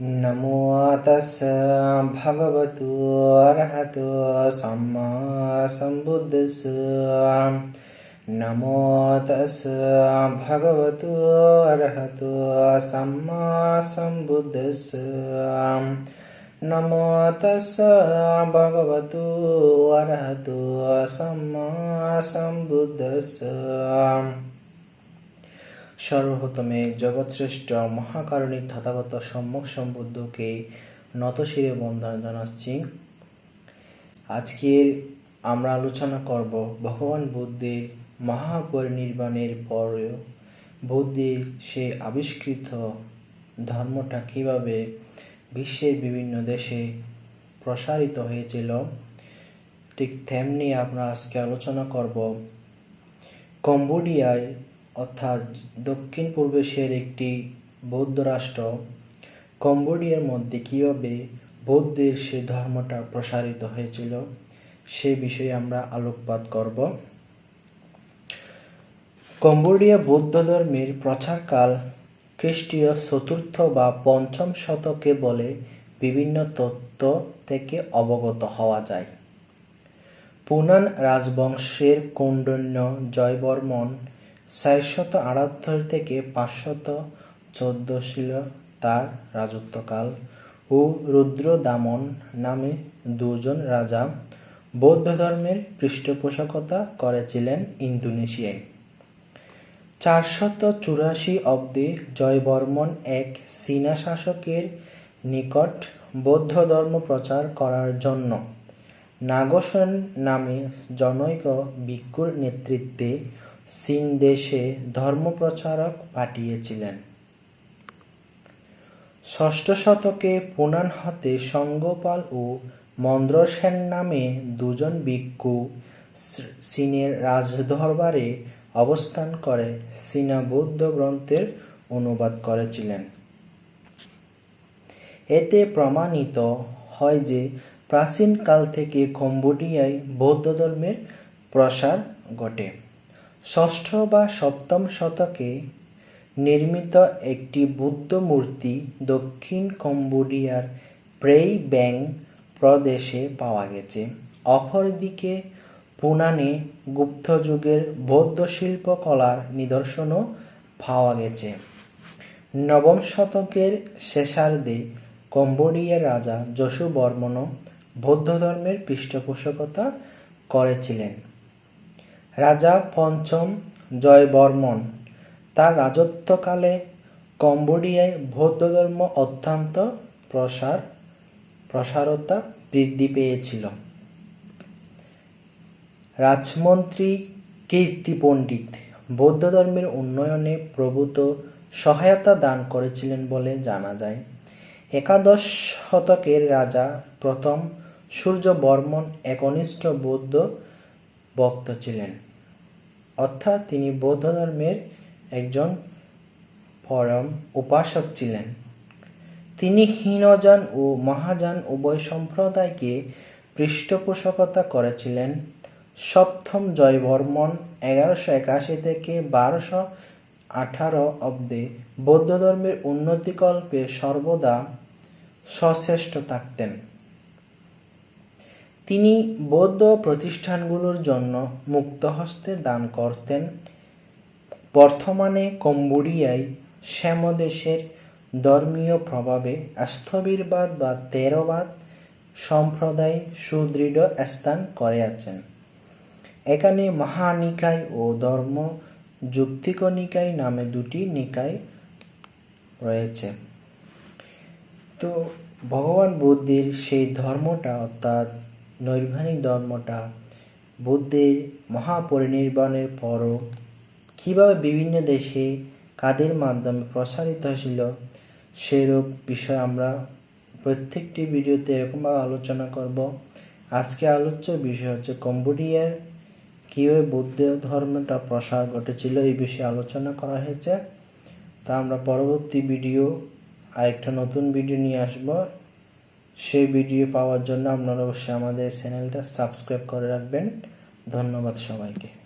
නමෝ තස් භගවතු අරහතු සම්මා සම්බුද්දස් නමෝ තස් භගවතු අරහතු සම්මා සම්බුද්දස් නමෝ තස් භගවතු අරහතු සම්මා සම්බුද්දස් সর্বপ্রথমে জগৎশ্রেষ্ঠ মহাকারণিক তথাগত সম্যক সম্বুদ্ধকে নতশিরে বন্ধন জানাচ্ছি। আজকের আমরা আলোচনা করব ভগবান বুদ্ধের মহাপরিনির্বাণের পরে বুদ্ধের সে আবিষ্কৃত ধর্মটা কীভাবে বিশ্বের বিভিন্ন দেশে প্রসারিত হয়েছিল, ঠিক তেমনি আমরা আজকে আলোচনা করব কম্বোডিয়ায় অর্থাৎ দক্ষিণ পূর্ব এশিয়ার একটি বৌদ্ধ রাষ্ট্র, কম্বোডিয়ার মধ্যে কীভাবে বৌদ্ধের সে ধর্মটা প্রসারিত হয়েছিল, সে বিষয়ে আমরা আলোকপাত করব। কম্বোডিয়া বৌদ্ধ ধর্মের প্রচারকাল খ্রিস্টীয় চতুর্থ বা পঞ্চম শতকে বলে বিভিন্ন তত্ত্ব থেকে অবগত হওয়া যায়। পুনান রাজবংশের কৌণ্ডন্য জয়বর্মন চারশত আটাত্তর থেকে পাঁচশত চোদ্দ ছিল তার রাজত্বকাল ও রুদ্রদামন নামে দুজন রাজা বৌদ্ধ ধর্মের পৃষ্ঠপোষকতা করেছিলেন ইন্দোনেশিয়ায়। চারশত চুরাশি অব্দে জয়বর্মন এক চীনা শাসকের নিকট বৌদ্ধ ধর্ম প্রচার করার জন্য নাগসেন নামে জনৈক ভিক্ষুর নেতৃত্বে চীন দেশে ধর্মপ্রচারক পাঠিয়েছিলেন। ষষ্ঠ শতকে পুনান হতে সঙ্গপাল ও মন্দ্রসেন নামে দুজন ভিক্ষু চীনের রাজদরবারে অবস্থান করে চীনা বৌদ্ধ গ্রন্থের অনুবাদ করেছিলেন। এতে প্রমাণিত হয় যে প্রাচীনকাল থেকে কম্বোডিয়ায় বৌদ্ধ ধর্মের প্রসার ঘটে। ষষ্ঠ বা সপ্তম শতকে নির্মিত একটি বুদ্ধ মূর্তি দক্ষিণ কম্বোডিয়ার প্রেই ব্যাং প্রদেশে পাওয়া গেছে। অপরদিকে পুনানে গুপ্তযুগের বৌদ্ধ শিল্পকলার নিদর্শনও পাওয়া গেছে। নবম শতকের শেষার্ধে কম্বোডিয়ার রাজা যশু বর্মনও বৌদ্ধ ধর্মের পৃষ্ঠপোষকতা করেছিলেন। রাজা পঞ্চম জয়বর্মন। তার রাজত্বকালে কম্বোডিয়ায় বৌদ্ধ ধর্ম অত্যন্ত প্রসার, প্রসারতা বৃদ্ধি পেয়েছিল। রাজমন্ত্রী কীর্তি পণ্ডিত বৌদ্ধ ধর্মের উন্নয়নে প্রভূত সহায়তা দান করেছিলেন বলে জানা যায়। একাদশ শতকের রাজা প্রথম সূর্য বর্মন একনিষ্ঠ বৌদ্ধ ভক্ত ছিলেন। অর্থাৎ তিনি বৌদ্ধ ধর্মের একজন পরম উপাসক ছিলেন। তিনি হীনযান ও মহাযান উভয় সম্প্রদায়কে পৃষ্ঠপোষকতা করেছিলেন। সপ্তম জয়বর্মন এগারোশো একাশি থেকে বারোশো আঠারো অব্দে বৌদ্ধ ধর্মের উন্নতিকল্পে সর্বদা সশ্রেষ্ঠ থাকতেন। তিনি বৌদ্ধ প্রতিষ্ঠানগুলোর জন্য মুক্তহস্তে দান করতেন। বর্তমানে কম্বোডিয়ায় শ্যামদেশের ধর্মীয় প্রভাবে স্থবিরবাদ বা তেরোবাদ সম্প্রদায় সুদৃঢ় স্থান করে আছেন। এখানে মহানিকায় ও ধর্ম যুক্তিক নিকায় নামে দুটি নিকায় রয়েছে। তো ভগবান বুদ্ধের সেই ধর্মটা অর্থাৎ নৈর্বাণিক ধর্মটা বুদ্ধের মহাপরিনির্বাণের পরও কীভাবে বিভিন্ন দেশে কাদের মাধ্যমে প্রসারিত হয়েছিল, সেরূপ বিষয় আমরা প্রত্যেকটি ভিডিওতে এরকমভাবে আলোচনা করব। আজকে আলোচ্য বিষয় হচ্ছে কম্বোডিয়ার কীভাবে বৌদ্ধ ধর্মটা প্রসার ঘটেছিল এই বিষয়ে আলোচনা করা হয়েছে। তা আমরা পরবর্তী ভিডিও আরেকটা নতুন ভিডিও নিয়ে আসব। সেই ভিডিও পাওয়ার জন্য আপনারা অবশ্যই আমাদের চ্যানেলটা সাবস্ক্রাইব করে রাখবেন। ধন্যবাদ সবাইকে।